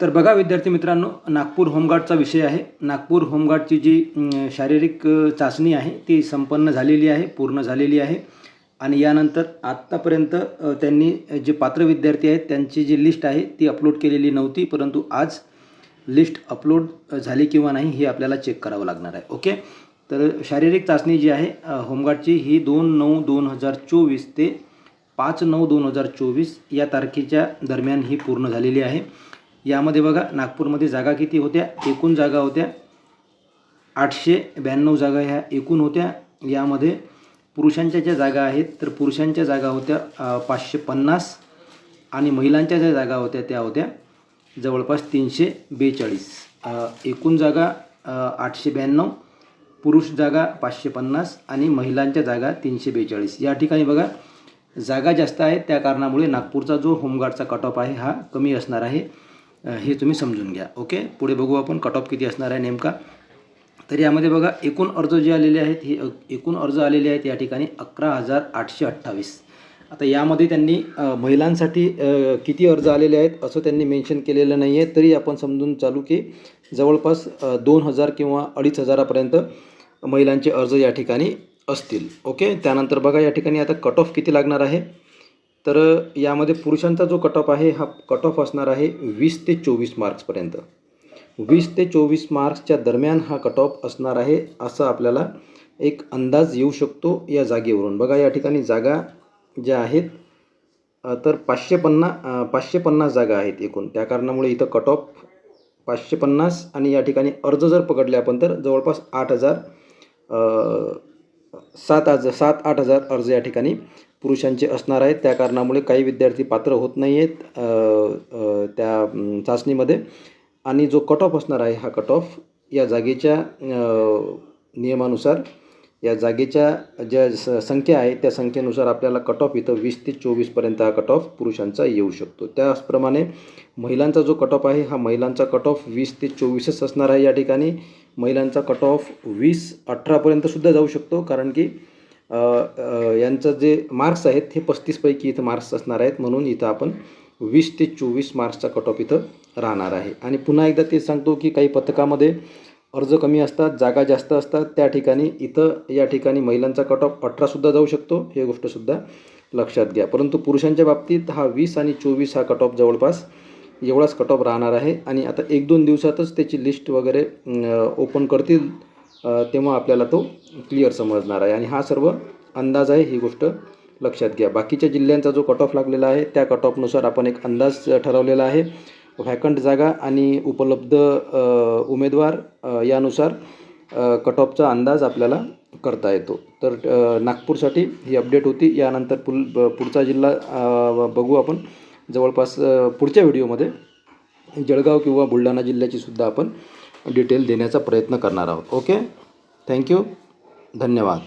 तर बघा विद्यार्थी मित्रांनो नागपूर होमगार्डचा विषय आहे. नागपूर होमगार्डची जी शारीरिक चाचणी आहे ती संपन्न झालेली आहे पूर्ण झालेली आहे. आणि यानंतर आत्तापर्यंत त्यांनी जे पात्र विद्यार्थी आहेत त्यांची जी लिस्ट आहे ती अपलोड केलेली नव्हती परंतु आज लिस्ट अपलोड झाली किंवा नाही हे आपल्याला चेक करावं लागणार आहे. ओके? तर शारीरिक चाचणी जी आहे होमगार्डची ही दोन नऊ दोन हजार चोवीस ते पाच नऊ दोन हजार चोवीस या तारखेच्या दरम्यान ही पूर्ण झालेली आहे. यामध्ये बघा नागपूरमध्ये जागा किती होत्या? एकूण जागा होत्या आठशे ब्याण्णव जागा ह्या एकूण होत्या. यामध्ये पुरुषांच्या ज्या जागा आहेत तर पुरुषांच्या जागा होत्या पाचशे पन्नास आणि महिलांच्या ज्या जागा होत्या त्या होत्या जवळपास तीनशे बेचाळीस. एकूण जागा आठशे ब्याण्णव पुरुष जागा पाचशे पन्नास आणि महिलांच्या जागा तीनशे बेचाळीस. या ठिकाणी बघा जागा जास्त आहेत त्या कारणामुळे नागपूरचा जो होमगार्डचा कट ऑफ आहे हा कमी असणार आहे. हे तुम्ही समजून घ्या. ओके पुढे बघू आपण कट ऑफ किती असणार आहे नेमका. तर यामध्ये बघा एकूण अर्ज जे आलेले आहेत हे एकूण अर्ज आलेले आहेत या ठिकाणी अकरा हजार आठशे अठ्ठावीस. आता यामध्ये त्यांनी महिलांसाठी किती अर्ज आलेले आहेत असं त्यांनी मेन्शन केलेलं नाही आहे तरी आपण समजून चालू की जवळपास दोन हजार किंवा अडीच हजारापर्यंत महिलांचे अर्ज या ठिकाणी असतील. ओके त्यानंतर बघा या ठिकाणी आता कट ऑफ किती लागणार आहे? तर यामध्ये पुरुषांचा जो कट ऑफ आहे हा कट ऑफ असणार आहे वीस ते चोवीस मार्क्सपर्यंत वीस ते चोवीस मार्क्सच्या दरम्यान हा कट ऑफ असणार आहे असं आपल्याला एक अंदाज येऊ शकतो या जागेवरून. बघा या ठिकाणी जागा ज्या आहेत तर पाचशे पन्ना पाचशे पन्नास जागा आहेत एकूण. त्या कारणामुळे इथं कट ऑफ पाचशे पन्नास आणि या ठिकाणी अर्ज जर पकडले आपण तर जवळपास आठ हजार सात हजार सात आठ हजार अर्ज या ठिकाणी पुरुषांचे असणार आहेत. त्या कारणामुळे काही विद्यार्थी पात्र होत नाही आहेत त्या चाचणीमध्ये. आणि जो कट ऑफ असणार आहे हा कट ऑफ या जागेच्या नियमानुसार या जागेच्या ज्या स संख्या आहे त्या संख्येनुसार आपल्याला कट ऑफ इथं वीस ते चोवीसपर्यंत हा कट ऑफ पुरुषांचा येऊ शकतो. त्याचप्रमाणे महिलांचा जो कट ऑफ आहे हा महिलांचा कट ऑफ वीस ते चोवीसच असणार आहे या ठिकाणी. महिलांचा कट ऑफ वीस अठरापर्यंतसुद्धा जाऊ शकतो कारण की यांचं जे मार्क्स आहेत हे पस्तीसपैकी इथं मार्क्स असणार आहेत म्हणून इथं आपण वीस ते चोवीस मार्क्सचा कट ऑफ इथं राहणार आहे. आणि पुन्हा एकदा ते सांगतो की काही पथकामध्ये अर्ज कमी असतात जागा जास्त असतात त्या ठिकाणी इथं या ठिकाणी महिलांचा कट ऑफ अठरासुद्धा जाऊ शकतो हे गोष्टसुद्धा लक्षात घ्या. परंतु पुरुषांच्या बाबतीत हा वीस आणि चोवीस हा कट ऑफ जवळपास एवढाच कट ऑफ राहणार आहे. आणि आता एक दोन दिवसातच त्याची लिस्ट वगैरे ओपन करतील तेव्हा आपल्याला तो क्लिअर समजणार आहे. आणि हा सर्व अंदाज आहे ही गोष्ट लक्षात घ्या. बाकीच्या जिल्ह्यांचा जो कट ऑफ लागलेला आहे त्या कट ऑफनुसार आपण एक अंदाज ठरवलेला आहे. व्हॅकंट जागा आणि उपलब्ध उमेदवार यानुसार कट ऑफचा अंदाज आपल्याला करता येतो. तर नागपूरसाठी ही अपडेट होती. यानंतर पुल पुढचा जिल्हा बघू आपण. जवळपास पुढच्या व्हिडिओमध्ये जळगाव किंवा बुलढाणा जिल्ह्याची सुद्धा आपण डिटेल देण्याचा प्रयत्न करणार आहोत. ओके थँक्यू धन्यवाद.